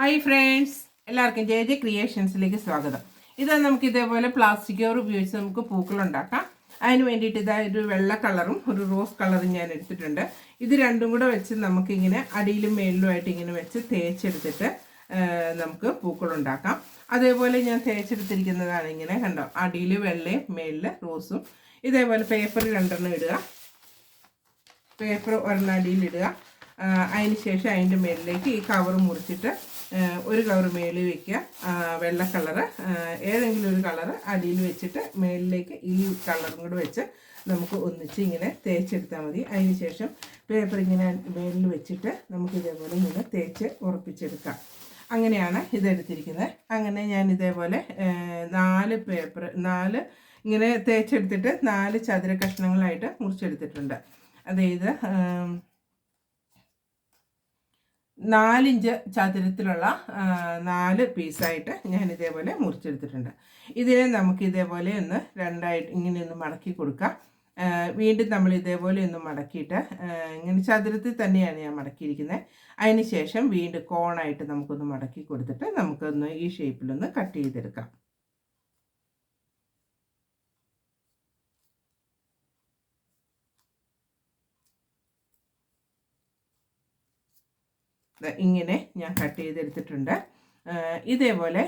Hi friends എല്ലാവർക്കും J J ക്രിയേഷൻസിലേക്ക് സ്വാഗതം. ഇത് നമുക്ക് ഇതേപോലെ പ്ലാസ്റ്റിക് കവർ ഉപയോഗിച്ച് നമുക്ക് പൂക്കളുണ്ടാക്കാം അതിന് വേണ്ടിയിട്ട് ഇതാ ഒരു വെള്ള കളറും ഒരു റോസ് കളറും ഞാൻ എടുത്തിട്ടുണ്ട്. ഇത് രണ്ടും കൂടെ വെച്ച് നമുക്കിങ്ങനെ അടിയിലും മേളിലുമായിട്ട് ഇങ്ങനെ വെച്ച് തേച്ചെടുത്തിട്ട് നമുക്ക് പൂക്കളുണ്ടാക്കാം അതേപോലെ ഞാൻ തേച്ചെടുത്തിരിക്കുന്നതാണ് ഇങ്ങനെ കണ്ടോ? അടിയിൽ വെള്ളയും മേളിൽ റോസും ഇതേപോലെ പേപ്പർ രണ്ടെണ്ണം ഇടുക. പേപ്പർ ഒരെണ്ണം അടിയിലിടുക അതിന് ശേഷം അതിന്റെ മേളിലേക്ക് ഈ കവർ മുറിച്ചിട്ട് ഒരു കവർ മേളിൽ വെക്കുക. വെള്ള കളറ്. ഏതെങ്കിലും ഒരു കളറ് അടിയിൽ വെച്ചിട്ട് മേളിലേക്ക് ഈ കളറും കൂടെ വെച്ച് നമുക്ക് ഒന്നിച്ച് ഇങ്ങനെ തേച്ചെടുത്താൽ മതി. അതിന് ശേഷം പേപ്പർ ഇങ്ങനെ മേളിൽ വെച്ചിട്ട് നമുക്ക് ഇതേപോലെ ഇങ്ങനെ തേച്ച് ഉറപ്പിച്ചെടുക്കാം. അങ്ങനെയാണ് ഇതെടുത്തിരിക്കുന്നത് അങ്ങനെ ഞാൻ ഇതേപോലെ നാല് പേപ്പർ നാല് ഇങ്ങനെ തേച്ചെടുത്തിട്ട് നാല് ചതുര കഷ്ണങ്ങളായിട്ട് മുറിച്ചെടുത്തിട്ടുണ്ട്. അതായത് നാലിഞ്ച് ചതുരത്തിലുള്ള നാല് പീസായിട്ട് ഞാൻ ഇതേപോലെ മുറിച്ചെടുത്തിട്ടുണ്ട്. ഇതിനെ നമുക്ക് ഇതേപോലെ ഒന്ന് രണ്ടായിട്ട് ഇങ്ങനെ ഒന്ന് മടക്കി കൊടുക്കാം. വീണ്ടും നമ്മൾ ഇതേപോലെ ഒന്ന് മടക്കിയിട്ട് ഇങ്ങനെ ചതുരത്തിൽ തന്നെയാണ് ഞാൻ മടക്കിയിരിക്കുന്നത് അതിന് ശേഷം വീണ്ടും കോണായിട്ട് നമുക്കൊന്ന് മടക്കി കൊടുത്തിട്ട് നമുക്കൊന്ന് ഈ ഷേപ്പിലൊന്ന് കട്ട് ചെയ്തെടുക്കാം. ഇങ്ങനെ ഞാൻ കട്ട് ചെയ്തെടുത്തിട്ടുണ്ട്. ഇതേപോലെ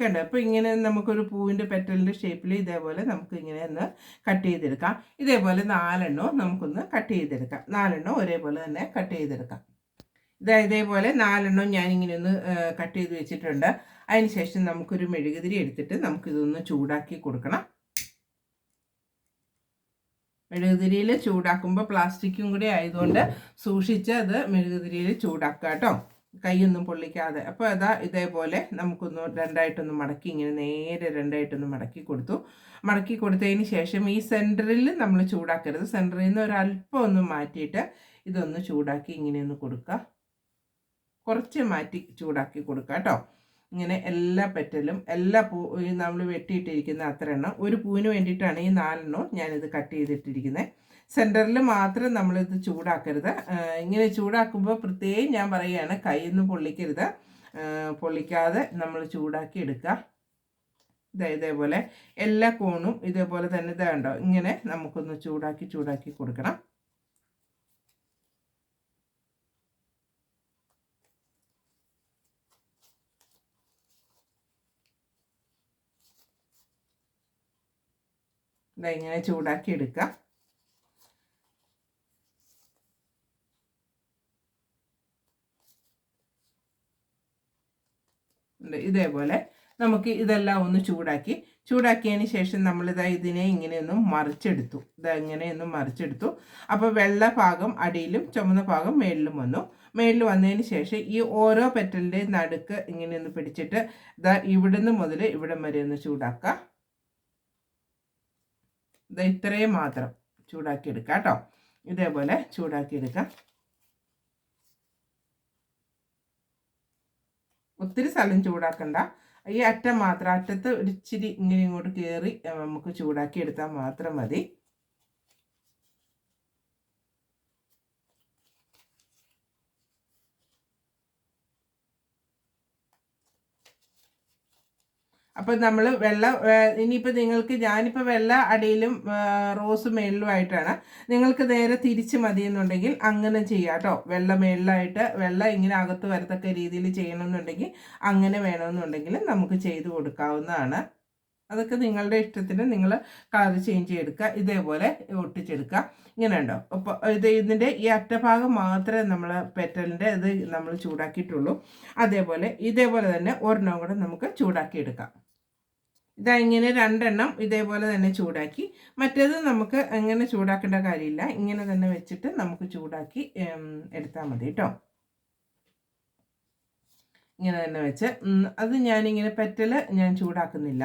കണ്ടോ? അപ്പോൾ ഇങ്ങനെ നമുക്കൊരു പൂവിന്റെ പെറ്റലിന്റെ ഷേപ്പിൽ ഇതേപോലെ നമുക്ക് ഇങ്ങനെ ഒന്ന് കട്ട് ചെയ്തെടുക്കാം. ഇതേപോലെ നാലെണ്ണവും നമുക്കൊന്ന് കട്ട് ചെയ്തെടുക്കാം. നാലെണ്ണം ഒരേപോലെ തന്നെ കട്ട് ചെയ്തെടുക്കാം. ഇതാ ഇതേപോലെ നാലെണ്ണം ഞാനിങ്ങനെ ഒന്ന് കട്ട് ചെയ്ത് വെച്ചിട്ടുണ്ട്. അതിന് ശേഷം നമുക്കൊരു മെഴുകുതിരി എടുത്തിട്ട് നമുക്കിതൊന്ന് ചൂടാക്കി കൊടുക്കണം. മെഴുകുതിരിയിൽ ചൂടാക്കുമ്പോൾ പ്ലാസ്റ്റിക്കും കൂടി ആയതുകൊണ്ട് സൂക്ഷിച്ച് അത് മെഴുകുതിരിയിൽ ചൂടാക്കുക കേട്ടോ. കൈയൊന്നും പൊള്ളിക്കാതെ. അപ്പോൾ അതാ ഇതേപോലെ നമുക്കൊന്ന് രണ്ടായിട്ടൊന്ന് മടക്കി ഇങ്ങനെ നേരെ രണ്ടായിട്ടൊന്ന് മടക്കി കൊടുത്തു. മടക്കി കൊടുത്തതിന് ശേഷം ഈ സെന്ററിൽ നമ്മൾ ചൂടാക്കരുത്. സെന്ററിൽ നിന്ന് ഒരല്പം ഒന്ന് മാറ്റിയിട്ട് ഇതൊന്ന് ചൂടാക്കി ഇങ്ങനെ ഒന്ന് കൊടുക്കുക. കുറച്ച് മാറ്റി ചൂടാക്കി കൊടുക്കുക കേട്ടോ. ഇങ്ങനെ എല്ലാ പെറ്റലും എല്ലാ പൂ നമ്മൾ വെട്ടിയിട്ടിരിക്കുന്ന അത്ര എണ്ണം ഒരു പൂവിന് വേണ്ടിയിട്ടാണ് ഈ നാലെണ്ണവും ഞാനിത് കട്ട് ചെയ്തിട്ടിരിക്കുന്നത് സെന്ററിൽ മാത്രം നമ്മളിത് ചൂടാക്കരുത്. ഇങ്ങനെ ചൂടാക്കുമ്പോൾ പ്രത്യേകം ഞാൻ പറയുകയാണ് കൈയൊന്നും പൊള്ളിക്കരുത്. ആ, പൊള്ളിക്കാതെ നമ്മൾ ചൂടാക്കി എടുക്കുക. ഇതാ ഇതേപോലെ എല്ലാ കോണും ഇതേപോലെ തന്നെ ഇതാ കണ്ടോ? ഇങ്ങനെ നമുക്കൊന്ന് ചൂടാക്കി ചൂടാക്കി കൊടുക്കണം. ഇതാ ഇങ്ങനെ ചൂടാക്കി എടുക്കാം. ഇതേപോലെ നമുക്ക് ഇതെല്ലാം ഒന്ന് ചൂടാക്കി. ചൂടാക്കിയതിന് ശേഷം നമ്മളിതാ ഇതിനെ ഇങ്ങനെയൊന്നും മറിച്ചെടുത്തു. ഇതാ ഇങ്ങനെയൊന്നും മറിച്ചെടുത്തു. അപ്പോൾ വെള്ള ഭാഗം അടിയിലും ചുമന്ന ഭാഗം മേളിലും വന്നു. മേളിൽ വന്നതിന് ശേഷം ഈ ഓരോ പെറ്റലിന്റെയും നടുക്ക് ഇങ്ങനെയൊന്ന് പിടിച്ചിട്ട് ഇതാ ഇവിടുന്ന് മുതൽ ഇവിടം വരെ ഒന്ന് ചൂടാക്കുക ഇതാ ഇത്രയും മാത്രം ചൂടാക്കി എടുക്കാം കേട്ടോ. ഇതേപോലെ ചൂടാക്കി എടുക്കാം ഒത്തിരി സ്ഥലം ചൂടാക്കണ്ട. ഈ അറ്റം മാത്രം അറ്റത്ത് ഒരിച്ചിരി ഇങ്ങനെ ഇങ്ങോട്ട് കയറി നമുക്ക് ചൂടാക്കി എടുത്താൽ മാത്രം മതി. അപ്പം നമ്മൾ വെള്ള ഇനിയിപ്പോൾ നിങ്ങൾക്ക് ഞാനിപ്പോൾ വെള്ള അടിയിലും റോസ് മേളിലുമായിട്ടാണ് നിങ്ങൾക്ക് നേരെ തിരിച്ച് മതിയെന്നുണ്ടെങ്കിൽ അങ്ങനെ ചെയ്യാം കേട്ടോ. വെള്ള മേളിലായിട്ട് വെള്ള ഇങ്ങനെ അകത്ത് വരത്തക്ക രീതിയിൽ ചെയ്യണമെന്നുണ്ടെങ്കിൽ അങ്ങനെ വേണമെന്നുണ്ടെങ്കിൽ നമുക്ക് ചെയ്ത് കൊടുക്കാവുന്നതാണ്. അതൊക്കെ നിങ്ങളുടെ ഇഷ്ടത്തിന് നിങ്ങൾ കളർ ചേഞ്ച് ചെയ്തെടുക്കുക ഇതേപോലെ ഒട്ടിച്ചെടുക്കുക. ഇങ്ങനെ ഉണ്ടോ? അപ്പോൾ ഇത് ഇതിന്റെ ഈ അറ്റഭാഗം മാത്രമേ നമ്മൾ പെറ്റലിന്റെ ഇത് നമ്മൾ ചൂടാക്കിയിട്ടുള്ളൂ. അതേപോലെ ഇതേപോലെ തന്നെ ഒരെണ്ണം കൂടെ നമുക്ക് ചൂടാക്കി എടുക്കാം ഇതാ ഇങ്ങനെ രണ്ടെണ്ണം ഇതേപോലെ തന്നെ ചൂടാക്കി. മറ്റേത് നമുക്ക് അങ്ങനെ ചൂടാക്കേണ്ട കാര്യമില്ല. ഇങ്ങനെ തന്നെ വെച്ചിട്ട് നമുക്ക് ചൂടാക്കി എടുത്താൽ മതി കേട്ടോ ഇങ്ങനെ തന്നെ വെച്ച്. അത് ഞാനിങ്ങനെ പെറ്റൽ ഞാൻ ചൂടാക്കുന്നില്ല.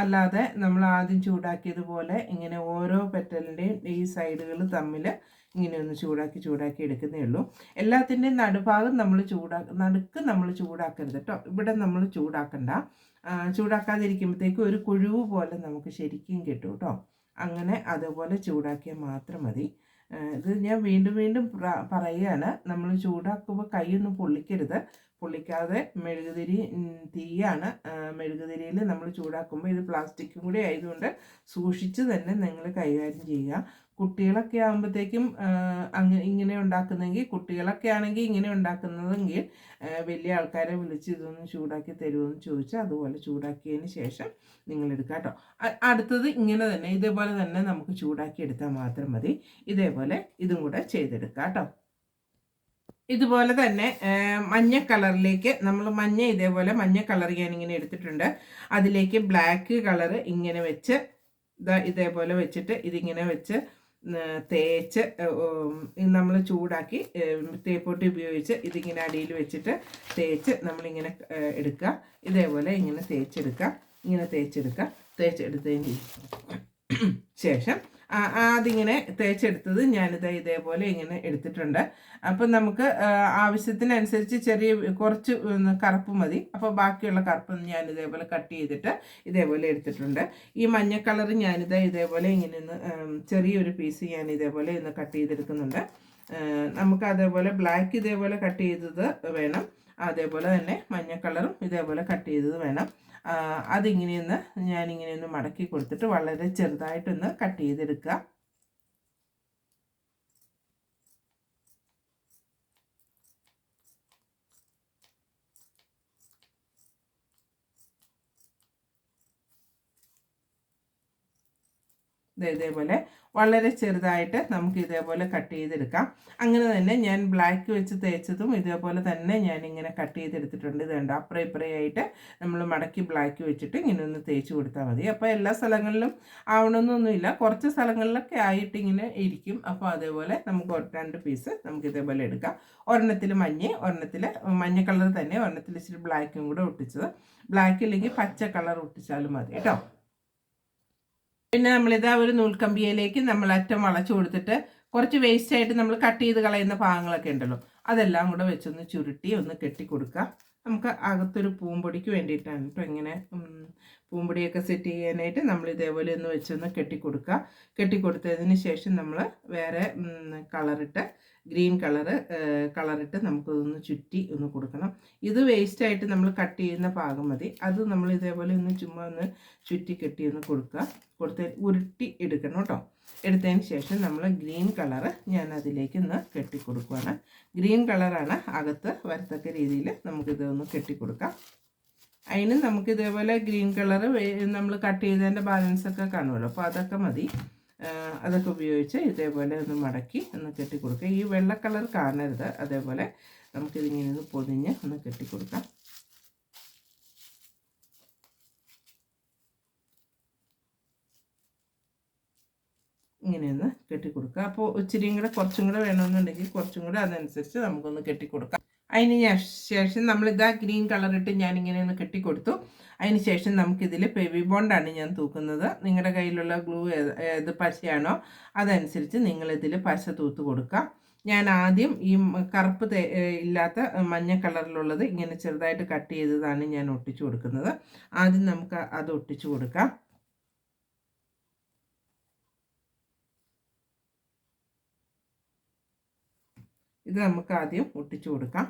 അല്ലാതെ നമ്മൾ ആദ്യം ചൂടാക്കിയതുപോലെ ഇങ്ങനെ ഓരോ പെറ്റലിന്റെയും ഈ സൈഡുകൾ തമ്മിൽ ഇങ്ങനെ ഒന്ന് ചൂടാക്കി ചൂടാക്കി എടുക്കുന്നേ ഉള്ളൂ. എല്ലാത്തിന്റെയും നടുഭാഗം നമ്മൾ ചൂടാ നടുക്ക് നമ്മൾ ചൂടാക്കരുത് കേട്ടോ ഇവിടെ നമ്മൾ ചൂടാക്കണ്ട. ചൂടാക്കാതിരിക്കുമ്പോഴത്തേക്കും ഒരു കുഴിവ് പോലെ നമുക്ക് ശരിക്കും കിട്ടും കേട്ടോ അങ്ങനെ അതുപോലെ ചൂടാക്കിയാൽ മാത്രം മതി. ഇത് ഞാൻ വീണ്ടും വീണ്ടും പറയുകയാണ്. നമ്മൾ ചൂടാക്കുമ്പോൾ കൈയൊന്നും പൊള്ളിക്കരുത്. പൊള്ളിക്കാതെ മെഴുകുതിരി തീയാണ്. മെഴുകുതിരിയിൽ നമ്മൾ ചൂടാക്കുമ്പോൾ ഇത് പ്ലാസ്റ്റിക്കും കൂടി ആയതുകൊണ്ട് സൂക്ഷിച്ച് തന്നെ നിങ്ങൾ കൈകാര്യം ചെയ്യുക. കുട്ടികളൊക്കെ ആകുമ്പോഴത്തേക്കും അങ്ങനെ ഇങ്ങനെ ഉണ്ടാക്കുന്നെങ്കിൽ കുട്ടികളൊക്കെ ആണെങ്കിൽ ഇങ്ങനെ ഉണ്ടാക്കുന്നതെങ്കിൽ വലിയ ആൾക്കാരെ വിളിച്ച് ഇതൊന്ന് ചൂടാക്കി തരുമെന്ന് ചോദിച്ചാൽ അതുപോലെ ചൂടാക്കിയതിന് ശേഷം നിങ്ങൾ എടുക്കുക കേട്ടോ. അടുത്തത് ഇങ്ങനെ തന്നെ ഇതേപോലെ തന്നെ നമുക്ക് ചൂടാക്കി എടുത്താൽ മാത്രം മതി. ഇതേപോലെ ഇതും കൂടെ ചെയ്തെടുക്കുക കേട്ടോ. ഇതുപോലെ തന്നെ മഞ്ഞ കളറിലേക്ക് നമ്മൾ മഞ്ഞ ഇതേപോലെ മഞ്ഞ കളർ ഇങ്ങനെ എടുത്തിട്ടുണ്ട്. അതിലേക്ക് ബ്ലാക്ക് കളറ് ഇങ്ങനെ വെച്ച് ഇതാ ഇതേപോലെ വെച്ചിട്ട് ഇതിങ്ങനെ വെച്ച് തേച്ച് നമ്മൾ ചൂടാക്കി തേപ്പൊട്ടി ഉപയോഗിച്ച് ഇതിങ്ങനെ അടിയിൽ വെച്ചിട്ട് തേച്ച് നമ്മളിങ്ങനെ എടുക്കുക. ഇതേപോലെ ഇങ്ങനെ തേച്ചെടുക്കുക. ഇങ്ങനെ തേച്ചെടുക്കുക. തേച്ചെടുത്തതിന് ശേഷം അതിങ്ങനെ തേച്ചെടുത്തത് ഞാനിത് ഇതേപോലെ ഇങ്ങനെ എടുത്തിട്ടുണ്ട്. അപ്പം നമുക്ക് ആവശ്യത്തിനനുസരിച്ച് ചെറിയ കുറച്ച് കറുപ്പ് മതി. അപ്പോൾ ബാക്കിയുള്ള കറുപ്പ് ഞാൻ ഇതേപോലെ കട്ട് ചെയ്തിട്ട് ഇതേപോലെ എടുത്തിട്ടുണ്ട്. ഈ മഞ്ഞ കളർ ഞാനിത് ഇതേപോലെ ഇങ്ങനെ ഒന്ന് ചെറിയൊരു പീസ് ഞാൻ ഇതേപോലെ ഇന്ന് കട്ട് ചെയ്തെടുക്കുന്നുണ്ട്. നമുക്ക് അതേപോലെ ബ്ലാക്ക് ഇതേപോലെ കട്ട് ചെയ്തത് വേണം. അതേപോലെ തന്നെ മഞ്ഞ കളറും ഇതേപോലെ കട്ട് ചെയ്തത് വേണം. അതിങ്ങനെയൊന്ന് ഞാനിങ്ങനെയൊന്ന് മടക്കി കൊടുത്തിട്ട് വളരെ ചെറുതായിട്ടൊന്ന് കട്ട് ചെയ്തെടുക്കുക. ഇതേപോലെ വളരെ ചെറുതായിട്ട് നമുക്ക് ഇതേപോലെ കട്ട് ചെയ്തെടുക്കാം. അങ്ങനെ തന്നെ ഞാൻ ബ്ലാക്ക് വെച്ച് തേച്ചതും ഇതേപോലെ തന്നെ ഞാൻ ഇങ്ങനെ കട്ട് ചെയ്തെടുത്തിട്ടുണ്ട്. ഇത് കണ്ടോ? അപ്പുറം ഇപ്പുറയായിട്ട് നമ്മൾ മടക്കി ബ്ലാക്ക് വെച്ചിട്ട് ഇങ്ങനെ ഒന്ന് തേച്ച് കൊടുത്താൽ മതി. അപ്പോൾ എല്ലാ സ്ഥലങ്ങളിലും ആവണമെന്നൊന്നുമില്ല. കുറച്ച് സ്ഥലങ്ങളിലൊക്കെ ആയിട്ട് ഇങ്ങനെ ഇരിക്കും. അപ്പോൾ അതേപോലെ നമുക്ക് രണ്ട് പീസ് നമുക്ക് ഇതേപോലെ എടുക്കാം. ഒരെണ്ണത്തിൽ മഞ്ഞ ഒരെണ്ണത്തിൽ മഞ്ഞ കളർ തന്നെ ഒരെണ്ണത്തിൽ ഇച്ചിരി ബ്ലാക്കും കൂടെ ഒട്ടിച്ചത്. ബ്ലാക്ക് ഇല്ലെങ്കിൽ പച്ച കളർ ഒട്ടിച്ചാലും മതി. കേട്ടോ? പിന്നെ നമ്മളിതാ ഒരു നൂൽക്കമ്പിയിലേക്ക് നമ്മൾ അറ്റം വളച്ചു കൊടുത്തിട്ട് കുറച്ച് വേസ്റ്റ് ആയിട്ട് നമ്മൾ കട്ട് ചെയ്ത് കളയുന്ന ഭാഗങ്ങളൊക്കെ ഉണ്ടല്ലോ. അതെല്ലാം കൂടെ വെച്ചൊന്ന് ചുരുട്ടി ഒന്ന് കെട്ടി കൊടുക്കുക നമുക്ക് അകത്തൊരു പൂമ്പൊടിക്ക് വേണ്ടിയിട്ടാണ് കേട്ടോ ഇങ്ങനെ പൂമ്പൊടിയൊക്കെ സെറ്റ് ചെയ്യാനായിട്ട് നമ്മൾ ഇതേപോലെ ഒന്ന് വെച്ചൊന്ന് കെട്ടിക്കൊടുക്കുക കെട്ടിക്കൊടുത്തതിന് ശേഷം നമ്മൾ വേറെ കളറിട്ട് ഗ്രീൻ കളറ് കളറിട്ട് നമുക്കതൊന്ന് ചുറ്റി ഒന്ന് കൊടുക്കണം. ഇത് വേസ്റ്റായിട്ട് നമ്മൾ കട്ട് ചെയ്യുന്ന ഭാഗം മതി. അത് നമ്മൾ ഇതേപോലെ ഒന്ന് ചുമ്മാ ഒന്ന് ചുറ്റി കെട്ടി ഒന്ന് കൊടുക്കുക. കൊടുത്ത് ഉരുട്ടി എടുക്കണം കേട്ടോ. എടുത്തതിന് ശേഷം നമ്മൾ ഗ്രീൻ കളറ് ഞാൻ അതിലേക്ക് ഒന്ന് കെട്ടി ഗ്രീൻ കളറാണ് അകത്ത് വരത്തക്ക രീതിയിൽ നമുക്കിത് ഒന്ന് കെട്ടി കൊടുക്കാം. അതിന് നമുക്ക് ഇതേപോലെ ഗ്രീൻ കളറ് നമ്മൾ കട്ട് ചെയ്തതിന്റെ ബാലൻസ് ഒക്കെ കാണുമല്ലോ. അപ്പോൾ അതൊക്കെ മതി. അതൊക്കെ ഉപയോഗിച്ച് ഇതേപോലെ ഒന്ന് മടക്കി ഒന്ന് കെട്ടി കൊടുക്കുക ഈ വെള്ള കളർ കാണരുത്. അതേപോലെ നമുക്കിതിങ്ങനെ ഒന്ന് പൊതിഞ്ഞ് ഒന്ന് കെട്ടി കൊടുക്കാം ഇങ്ങനെയൊന്ന് കെട്ടിക്കൊടുക്കുക. അപ്പോൾ ഇച്ചിരിയും കൂടെ കുറച്ചും കൂടെ വേണമെന്നുണ്ടെങ്കിൽ കുറച്ചും കൂടെ അതനുസരിച്ച് നമുക്കൊന്ന് കെട്ടിക്കൊടുക്കാം. അതിന് ഞാൻ- ശേഷം നമ്മളിതാ ഗ്രീൻ കളറിട്ട് ഞാനിങ്ങനെ ഒന്ന് കെട്ടിക്കൊടുത്തു. അതിന് ശേഷം നമുക്കിതിൽ പെവി ബോണ്ടാണ് ഞാൻ തൂക്കുന്നത്. നിങ്ങളുടെ കയ്യിലുള്ള ഗ്ലൂ ഏത് പശയാണോ അതനുസരിച്ച് നിങ്ങളിതിൽ പശ തൂത്ത് കൊടുക്കുക. ഞാൻ ആദ്യം ഈ കറുപ്പ് ഇല്ലാത്ത മഞ്ഞ കളറിലുള്ളത് ഇങ്ങനെ ചെറുതായിട്ട് കട്ട് ചെയ്തതാണ് ഞാൻ ഒട്ടിച്ചു കൊടുക്കുന്നത്. ആദ്യം നമുക്ക് അത് ഒട്ടിച്ചു കൊടുക്കാം. ഇത് നമുക്ക് ആദ്യം ഒട്ടിച്ചു കൊടുക്കാം.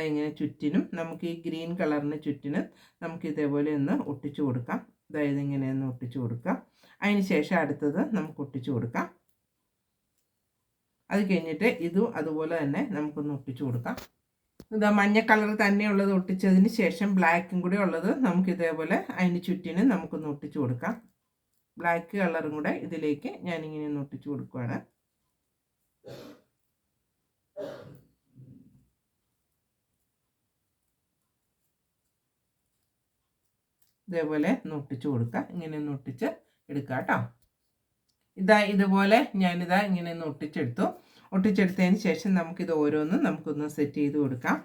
ഇങ്ങനെ ചുറ്റിനും നമുക്ക് ഈ ഗ്രീൻ കളറിന് ചുറ്റിനും നമുക്ക് ഇതേപോലെ ഒന്ന് ഒട്ടിച്ചു കൊടുക്കാം. അതായത് ഇങ്ങനെ ഒന്ന് ഒട്ടിച്ചു കൊടുക്കാം. അതിന് ശേഷം അടുത്തത് നമുക്ക് ഒട്ടിച്ചു കൊടുക്കാം. അത് കഴിഞ്ഞിട്ട് ഇതും അതുപോലെ തന്നെ നമുക്കൊന്ന് ഒട്ടിച്ചു കൊടുക്കാം. ഇതാ മഞ്ഞ കളർ തന്നെയുള്ളത് ഒട്ടിച്ചതിന് ശേഷം ബ്ലാക്കും കൂടി ഉള്ളത് നമുക്ക് ഇതേപോലെ അതിന് ചുറ്റിന് നമുക്കൊന്ന് ഒട്ടിച്ചു കൊടുക്കാം. ബ്ലാക്ക് കളറും കൂടെ ഇതിലേക്ക് ഞാനിങ്ങനെ ഒന്ന് ഒട്ടിച്ചു കൊടുക്കുകയാണ് ഇതേപോലെ നൊട്ടിച്ച് കൊടുക്കുക. ഇങ്ങനെ നൊട്ടിച്ച് എടുക്കുക കേട്ടോ. ഇതാ ഇതുപോലെ ഞാനിതാ ഇങ്ങനെ ഒന്ന് ഒട്ടിച്ചെടുത്തു. ഒട്ടിച്ചെടുത്തതിന് ശേഷം നമുക്കിത് ഓരോന്നും നമുക്കൊന്ന് സെറ്റ് ചെയ്ത് കൊടുക്കാം.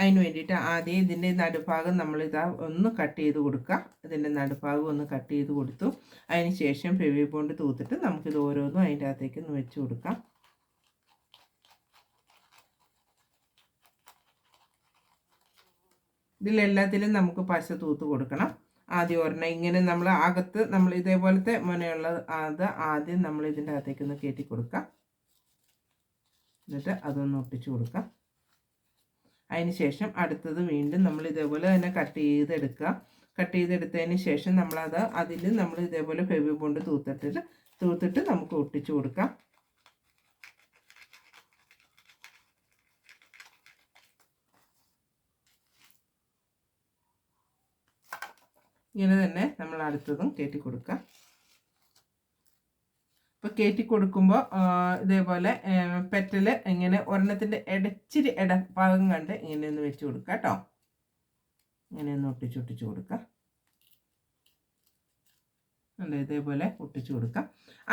അതിന് വേണ്ടിയിട്ട് ആദ്യം ഇതിന്റെ നടുഭാഗം നമ്മളിതാ ഒന്ന് കട്ട് ചെയ്ത് കൊടുക്കുക. ഇതിന്റെ നടുഭാഗം ഒന്ന് കട്ട് ചെയ്ത് കൊടുത്തു. അതിന് ശേഷം ഫെവി ബോണ്ട് തൂത്തിട്ട് നമുക്കിത് ഓരോന്നും അതിന്റെ അകത്തേക്ക് ഒന്ന് വെച്ച് കൊടുക്കാം. ഇതിലെല്ലാത്തിലും നമുക്ക് പശ തൂത്ത് കൊടുക്കണം. ആദ്യം ഒരെണ്ണം. ഇങ്ങനെ നമ്മൾ അകത്ത് നമ്മൾ ഇതേപോലത്തെ മുനയുള്ള അത് ആദ്യം നമ്മൾ ഇതിന്റെ അകത്തേക്ക് ഒന്ന് കയറ്റി കൊടുക്കാം. എന്നിട്ട് അതൊന്ന് ഒട്ടിച്ചു കൊടുക്കാം. അതിന് ശേഷം അടുത്തത് വീണ്ടും നമ്മൾ ഇതേപോലെ തന്നെ കട്ട് ചെയ്തെടുക്കുക. കട്ട് ചെയ്തെടുത്തതിന് ശേഷം നമ്മളത് അതിൽ നമ്മൾ ഇതേപോലെ ഫെവി ബോണ്ട് തൂത്തിട്ടിട്ട് തൂത്തിട്ട് നമുക്ക് ഒട്ടിച്ചു കൊടുക്കാം. ഇങ്ങനെ തന്നെ നമ്മൾ അടുത്തതും കയറ്റി കൊടുക്കാം ഇപ്പോൾ കയറ്റി കൊടുക്കുമ്പോൾ ഇതേപോലെ പെറ്റൽ ഇങ്ങനെ ഒരെണ്ണത്തിന്റെ ഇടച്ചിരി ഇട ഭാഗം കണ്ട് ഇങ്ങനെ ഒന്ന് വെച്ച് കൊടുക്കുക കേട്ടോ. ഇങ്ങനെ ഒന്ന് ഒട്ടിച്ച് ഒട്ടിച്ച് കൊടുക്കുക. അല്ല ഇതേപോലെ ഒട്ടിച്ചു കൊടുക്കാം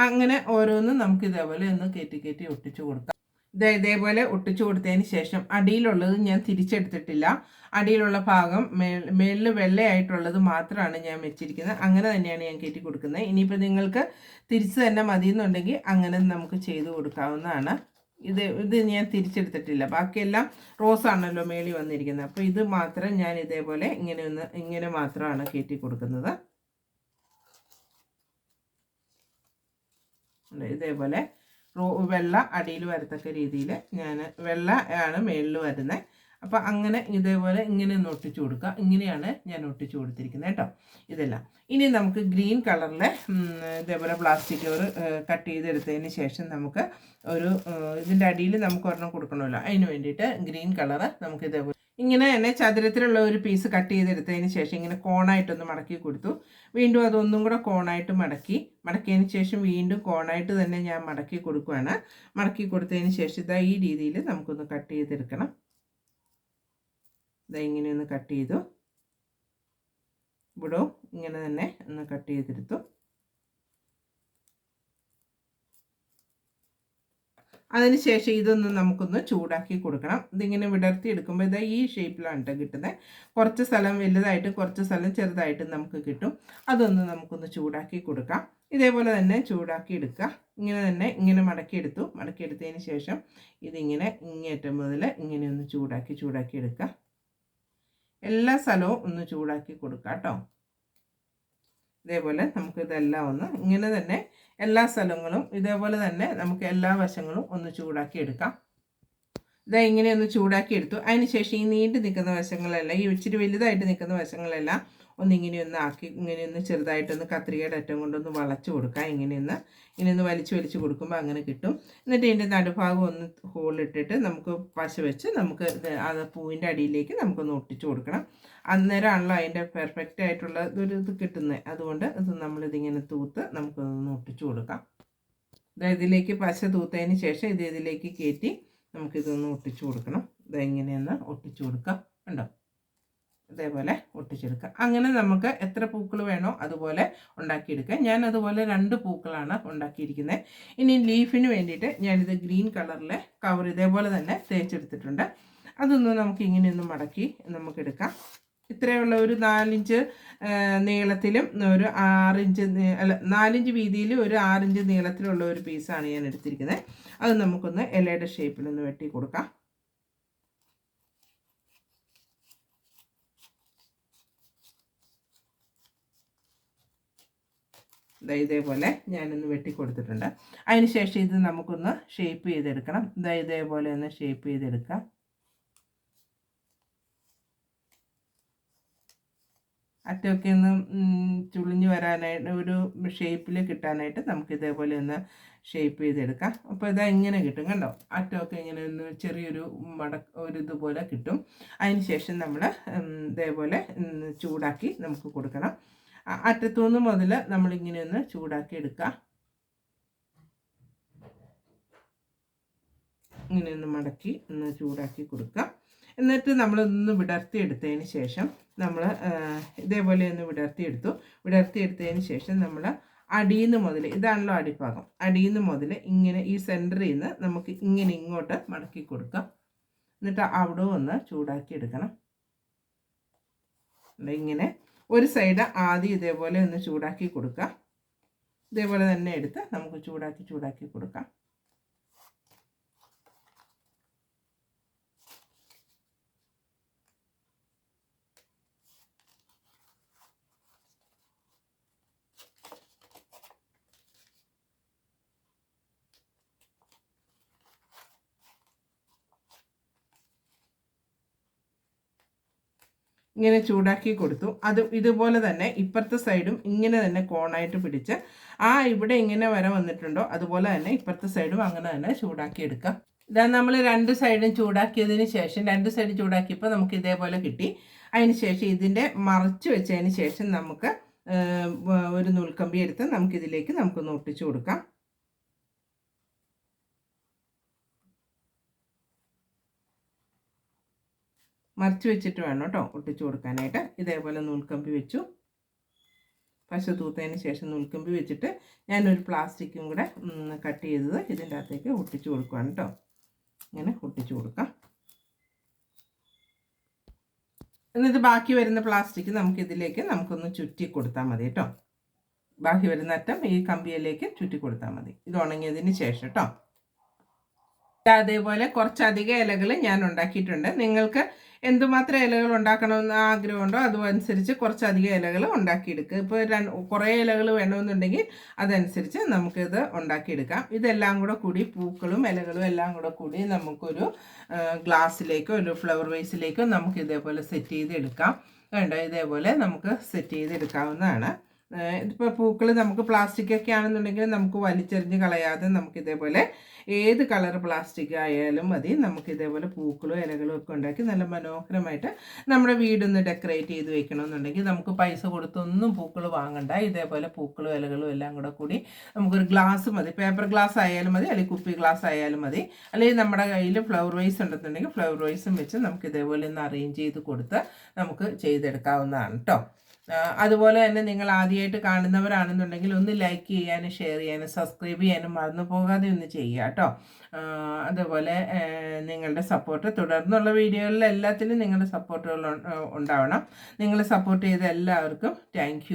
അങ്ങനെ ഓരോന്നും നമുക്ക് ഇതേപോലെ ഒന്ന് കയറ്റി കയറ്റി ഒട്ടിച്ചു കൊടുക്കാം. ഇത് ഇതേപോലെ ഒട്ടിച്ചു കൊടുത്തതിന് ശേഷം അടിയിലുള്ളത് ഞാൻ തിരിച്ചെടുത്തിട്ടില്ല. അടിയിലുള്ള ഭാഗം മേൽ മേളിൽ വെള്ളയായിട്ടുള്ളത് മാത്രമാണ് ഞാൻ വെച്ചിരിക്കുന്നത്. അങ്ങനെ തന്നെയാണ് ഞാൻ കയറ്റി കൊടുക്കുന്നത്. ഇനിയിപ്പോൾ നിങ്ങൾക്ക് തിരിച്ച് തന്നെ മതി എന്നുണ്ടെങ്കിൽ അങ്ങനെ നമുക്ക് ചെയ്തു കൊടുക്കാവുന്നതാണ്. ഇത് ഇത് ഞാൻ തിരിച്ചെടുത്തിട്ടില്ല. ബാക്കിയെല്ലാം റോസാണല്ലോ മേളി വന്നിരിക്കുന്നത്. അപ്പോൾ ഇത് മാത്രം ഞാൻ ഇതേപോലെ ഇങ്ങനെ ഒന്ന് ഇങ്ങനെ മാത്രമാണ് കയറ്റി കൊടുക്കുന്നത്. ഇതേപോലെ വെള്ള അടിയിൽ വരത്തക്ക രീതിയിൽ ഞാൻ വെള്ള ആണ് മേളിൽ വരുന്നത്. അപ്പോൾ അങ്ങനെ ഇതേപോലെ ഇങ്ങനെ ഒന്ന് ഒട്ടിച്ചു കൊടുക്കുക. ഇങ്ങനെയാണ് ഞാൻ ഒട്ടിച്ചു കൊടുത്തിരിക്കുന്നത് കേട്ടോ ഇതെല്ലാം. ഇനി നമുക്ക് ഗ്രീൻ കളറിൽ ഇതേപോലെ പ്ലാസ്റ്റിക് കവർ കട്ട് ചെയ്തെടുത്തതിന് ശേഷം നമുക്ക് ഒരു ഇതിന്റെ അടിയിൽ നമുക്ക് ഒരെണ്ണം കൊടുക്കണമല്ലോ. അതിന് വേണ്ടിയിട്ട് ഗ്രീൻ കളറ് നമുക്ക് ഇതേപോലെ ഇങ്ങനെ തന്നെ ചതുരത്തിലുള്ള ഒരു പീസ് കട്ട് ചെയ്തെടുത്തതിന് ശേഷം ഇങ്ങനെ കോണായിട്ടൊന്ന് മടക്കി കൊടുത്തു. വീണ്ടും അതൊന്നും കൂടെ കോണായിട്ട് മടക്കി മടക്കിയതിന് ശേഷം വീണ്ടും കോണായിട്ട് തന്നെ ഞാൻ മടക്കി കൊടുക്കുകയാണ് മടക്കി കൊടുത്തതിന് ശേഷം ഇതാ ഈ രീതിയിൽ നമുക്കൊന്ന് കട്ട് ചെയ്തെടുക്കണം. ഇതാ ഇങ്ങനെ ഒന്ന് കട്ട് ചെയ്തു. ഇവിടെ ഇങ്ങനെ തന്നെ ഒന്ന് കട്ട് ചെയ്തെടുത്തു. അതിനുശേഷം ഇതൊന്ന് നമുക്കൊന്ന് ചൂടാക്കി കൊടുക്കണം. ഇതിങ്ങനെ വിടർത്തി എടുക്കുമ്പോൾ ഇതാ ഈ ഷേപ്പിലാണ് കേട്ടോ കിട്ടുന്നത് കുറച്ച് സ്ഥലം വലുതായിട്ട് കുറച്ച് സ്ഥലം ചെറുതായിട്ട് നമുക്ക് കിട്ടും. അതൊന്ന് നമുക്കൊന്ന് ചൂടാക്കി കൊടുക്കാം. ഇതേപോലെ തന്നെ ചൂടാക്കി എടുക്കുക. ഇങ്ങനെ തന്നെ ഇങ്ങനെ മടക്കിയെടുത്തു മടക്കിയെടുത്തതിന് ശേഷം ഇതിങ്ങനെ ഇങ്ങേറ്റം മുതൽ ഇങ്ങനെ ഒന്ന് ചൂടാക്കി ചൂടാക്കി എടുക്കുക. എല്ലാ സ്ഥലവും ഒന്ന് ചൂടാക്കി കൊടുക്കാം കേട്ടോ ഇതേപോലെ നമുക്ക് ഇതെല്ലാം ഒന്ന് ഇങ്ങനെ തന്നെ എല്ലാ സ്ഥലങ്ങളും ഇതേപോലെ തന്നെ നമുക്ക് എല്ലാ വശങ്ങളും ഒന്ന് ചൂടാക്കി എടുക്കാം. ഇതാ ഇങ്ങനെ ഒന്ന് ചൂടാക്കി എടുത്തു. അതിനുശേഷം ഈ നീണ്ടു നിൽക്കുന്ന വശങ്ങളെല്ലാം ഈ ഇച്ചിരി വലുതായിട്ട് നിൽക്കുന്ന വശങ്ങളെല്ലാം ഒന്ന് ഇങ്ങനെയൊന്ന് ആക്കി ഇങ്ങനെയൊന്ന് ചെറുതായിട്ടൊന്ന് കത്രികയുടെ അറ്റം കൊണ്ടൊന്ന് വളച്ചു കൊടുക്കാം. ഇങ്ങനെയൊന്ന് ഇങ്ങനെയൊന്ന് വലിച്ചു വലിച്ചു കൊടുക്കുമ്പോൾ അങ്ങനെ കിട്ടും. എന്നിട്ട് ഇതിന്റെ നടുഭാഗം ഒന്ന് ഹോളിട്ടിട്ട് നമുക്ക് പശ വെച്ച് നമുക്ക് അത് പൂവിന്റെ അടിയിലേക്ക് നമുക്കൊന്ന് ഒട്ടിച്ചു കൊടുക്കണം. അന്നേരമാണല്ലോ അതിന്റെ പെർഫെക്റ്റ് ആയിട്ടുള്ള ഒരു ഇത് കിട്ടുന്നത് അതുകൊണ്ട് ഇത് നമ്മളിതിങ്ങനെ തൂത്ത് നമുക്കൊന്ന് ഒട്ടിച്ചു കൊടുക്കാം. ഇതിലേക്ക് പശ തൂത്തതിന് ശേഷം ഇത് ഇതിലേക്ക് കയറ്റി നമുക്കിതൊന്ന് ഒട്ടിച്ചു കൊടുക്കണം. ഇതെങ്ങനെയൊന്ന് ഒട്ടിച്ചു കൊടുക്കാം. ഉണ്ടോ ഇതേപോലെ ഒട്ടിച്ചെടുക്കുക അങ്ങനെ നമുക്ക് എത്ര പൂക്കൾ വേണോ അതുപോലെ ഉണ്ടാക്കിയെടുക്കാം. ഞാൻ അതുപോലെ രണ്ട് പൂക്കളാണ് ഉണ്ടാക്കിയിരിക്കുന്നത്. ഇനി ലീഫിന് വേണ്ടിയിട്ട് ഞാനിത് ഗ്രീൻ കളറിലെ കവർ ഇതേപോലെ തന്നെ തേച്ചെടുത്തിട്ടുണ്ട്. അതൊന്ന് നമുക്ക് ഇങ്ങനെയൊന്ന് മടക്കി നമുക്കെടുക്കാം. ഇത്രയുള്ള ഒരു നാലിഞ്ച് നീളത്തിലും ഒരു ആറിഞ്ച് അല്ല നാലിഞ്ച് വീതിയിൽ ഒരു ആറിഞ്ച് നീളത്തിലുള്ള ഒരു പീസാണ് ഞാൻ എടുത്തിരിക്കുന്നത്. അത് നമുക്കൊന്ന് ഇലയുടെ ഷേപ്പിലൊന്ന് വെട്ടി കൊടുക്കാം. ഇതേപോലെ ഞാനൊന്ന് വെട്ടി കൊടുത്തിട്ടുണ്ട്. അതിന് ശേഷം ഇത് നമുക്കൊന്ന് ഷേപ്പ് ചെയ്തെടുക്കണം. ഇതാ ഇതേപോലെ ഒന്ന് ഷേപ്പ് ചെയ്തെടുക്കാം. അറ്റമൊക്കെ ഒന്ന് ചുളിഞ്ഞ് വരാനായിട്ട് ഒരു ഷേപ്പിൽ കിട്ടാനായിട്ട് നമുക്ക് ഇതേപോലെ ഒന്ന് ഷേപ്പ് ചെയ്തെടുക്കാം. അപ്പോൾ ഇതാ ഇങ്ങനെ കിട്ടും കണ്ടോ? അറ്റമൊക്കെ ഇങ്ങനെ ഒന്ന് ചെറിയൊരു മട ഒരു ഇതുപോലെ കിട്ടും. അതിന് ശേഷം നമ്മൾ ഇതേപോലെ ചൂടാക്കി നമുക്ക് കൊടുക്കണം. അറ്റത്തുനിന്ന് മുതൽ നമ്മളിങ്ങനെ ഒന്ന് ചൂടാക്കി എടുക്കുക ഇങ്ങനെ ഒന്ന് മടക്കി ഒന്ന് ചൂടാക്കി കൊടുക്കുക എന്നിട്ട് നമ്മളൊന്ന് വിടർത്തി എടുത്തതിന് ശേഷം നമ്മൾ ഇതേപോലെ ഒന്ന് വിടർത്തി എടുത്തു വിടർത്തി എടുത്തതിന് ശേഷം നമ്മൾ അടിയിൽ നിന്ന് മുതൽ ഇതാണല്ലോ അടിഭാഗം. നിന്ന് മുതൽ ഇങ്ങനെ ഈ സെന്ററിൽ നിന്ന് നമുക്ക് ഇങ്ങനെ ഇങ്ങോട്ട് മടക്കി കൊടുക്കാം. എന്നിട്ട് അവിടെ ഒന്ന് ചൂടാക്കി എടുക്കണം. ഇങ്ങനെ ഒരു സൈഡ് ആദ്യം ഇതേപോലെ ഒന്ന് ചൂടാക്കി കൊടുക്കുക ഇതേപോലെ തന്നെ എടുത്ത് നമുക്ക് ചൂടാക്കി ചൂടാക്കി കൊടുക്കാം. ഇങ്ങനെ ചൂടാക്കി കൊടുത്തു. അത് ഇതുപോലെ തന്നെ ഇപ്പുറത്തെ സൈഡും ഇങ്ങനെ തന്നെ കോണായിട്ട് പിടിച്ച് ആ ഇവിടെ ഇങ്ങനെ വര വന്നിട്ടുണ്ടോ അതുപോലെ തന്നെ ഇപ്പുറത്തെ സൈഡും അങ്ങനെ തന്നെ ചൂടാക്കി എടുക്കാം. ഇതാ നമ്മൾ രണ്ട് സൈഡും ചൂടാക്കിയതിന് ശേഷം രണ്ട് സൈഡ് ചൂടാക്കിയപ്പോൾ നമുക്ക് ഇതേപോലെ കിട്ടി. അതിന് ശേഷം ഇതിന്റെ മറച്ച് വെച്ചതിന് ശേഷം നമുക്ക് ഒരു നൂൽക്കമ്പി എടുത്ത് നമുക്കിതിലേക്ക് നമുക്ക് ഒട്ടിച്ചു കൊടുക്കാം. മറിച്ച് വെച്ചിട്ട് വേണം കേട്ടോ ഒട്ടിച്ചു കൊടുക്കാനായിട്ട്. ഇതേപോലെ നൂൽക്കമ്പി വെച്ചു. പശ തൂത്തതിന് ശേഷം നൂൽക്കമ്പി വെച്ചിട്ട് ഞാനൊരു പ്ലാസ്റ്റിക്കും കൂടെ കട്ട് ചെയ്തത് ഇതിന്റെ അകത്തേക്ക് ഒട്ടിച്ചു കൊടുക്കുകയാണ് കേട്ടോ. ഇങ്ങനെ ഒട്ടിച്ചു കൊടുക്കാം. എന്നിട്ട് ബാക്കി വരുന്ന പ്ലാസ്റ്റിക് നമുക്ക് ഇതിലേക്ക് നമുക്കൊന്ന് ചുറ്റി കൊടുത്താൽ മതി കേട്ടോ. ബാക്കി വരുന്ന അറ്റം ഈ കമ്പിയിലേക്ക് ചുറ്റി കൊടുത്താൽ മതി. ഇത് ഉണങ്ങിയതിന് ശേഷം കേട്ടോ. അതേപോലെ കുറച്ചധികം ഇലകൾ ഞാൻ ഉണ്ടാക്കിയിട്ടുണ്ട്. നിങ്ങൾക്ക് എന്തുമാത്രം ഇലകൾ ഉണ്ടാക്കണമെന്ന് ആഗ്രഹമുണ്ടോ അതുമനുസരിച്ച് കുറച്ചധികം ഇലകൾ ഉണ്ടാക്കിയെടുക്കുക ഇപ്പോൾ രണ്ട് കുറേ ഇലകൾ വേണമെന്നുണ്ടെങ്കിൽ അതനുസരിച്ച് നമുക്കിത് ഉണ്ടാക്കിയെടുക്കാം. ഇതെല്ലാം കൂടെ കൂടി പൂക്കളും ഇലകളും എല്ലാം കൂടെ കൂടി നമുക്കൊരു ഗ്ലാസ്സിലേക്കോ ഒരു ഫ്ലവർ വേസിലേക്കോ നമുക്ക് ഇതേപോലെ സെറ്റ് ചെയ്തെടുക്കാം. വേണ്ട ഇതേപോലെ നമുക്ക് സെറ്റ് ചെയ്തെടുക്കാവുന്നതാണ്. ഇപ്പോൾ പൂക്കൾ നമുക്ക് പ്ലാസ്റ്റിക് ഒക്കെ ആണെന്നുണ്ടെങ്കിൽ നമുക്ക് വലിച്ചെറിഞ്ഞ് കളയാതെ നമുക്ക് ഇതേപോലെ ഏത് കളർ പ്ലാസ്റ്റിക് ആയാലും മതി. നമുക്ക് ഇതേപോലെ പൂക്കളും ഇലകളും ഒക്കെ ഉണ്ടാക്കി നല്ല മനോഹരമായിട്ട് നമ്മുടെ വീടൊന്ന് ഡെക്കറേറ്റ് ചെയ്ത് വെക്കണമെന്നുണ്ടെങ്കിൽ നമുക്ക് പൈസ കൊടുത്തൊന്നും പൂക്കൾ വാങ്ങണ്ട. ഇതേപോലെ പൂക്കളും ഇലകളും എല്ലാം കൂടെ കൂടി നമുക്കൊരു ഗ്ലാസ് മതി. പേപ്പർ ഗ്ലാസ് ആയാലും മതി അല്ലെങ്കിൽ കുപ്പി ഗ്ലാസ് ആയാലും മതി. അല്ലെങ്കിൽ നമ്മുടെ കയ്യിൽ ഫ്ലവർ വൈസ് ഉണ്ടെന്നുണ്ടെങ്കിൽ ഫ്ലവർ വൈസും വെച്ച് നമുക്ക് ഇതേപോലെ ഒന്ന് അറേഞ്ച് ചെയ്ത് കൊടുത്ത് നമുക്ക് ചെയ്തെടുക്കാവുന്നതാണ് കേട്ടോ അതുപോലെ തന്നെ നിങ്ങൾ ആദ്യമായിട്ട് കാണുന്നവരാണെന്നുണ്ടെങ്കിൽ ഒന്ന് ലൈക്ക് ചെയ്യാനും ഷെയർ ചെയ്യാനും സബ്സ്ക്രൈബ് ചെയ്യാനും മറന്നു പോകാതെ ഒന്ന് ചെയ്യുക കേട്ടോ. അതുപോലെ നിങ്ങളുടെ സപ്പോർട്ട് തുടർന്നുള്ള വീഡിയോകളിൽ എല്ലാത്തിനും നിങ്ങളുടെ സപ്പോർട്ടുകൾ ഉണ്ടാവണം. നിങ്ങൾ സപ്പോർട്ട് ചെയ്ത എല്ലാവർക്കും താങ്ക്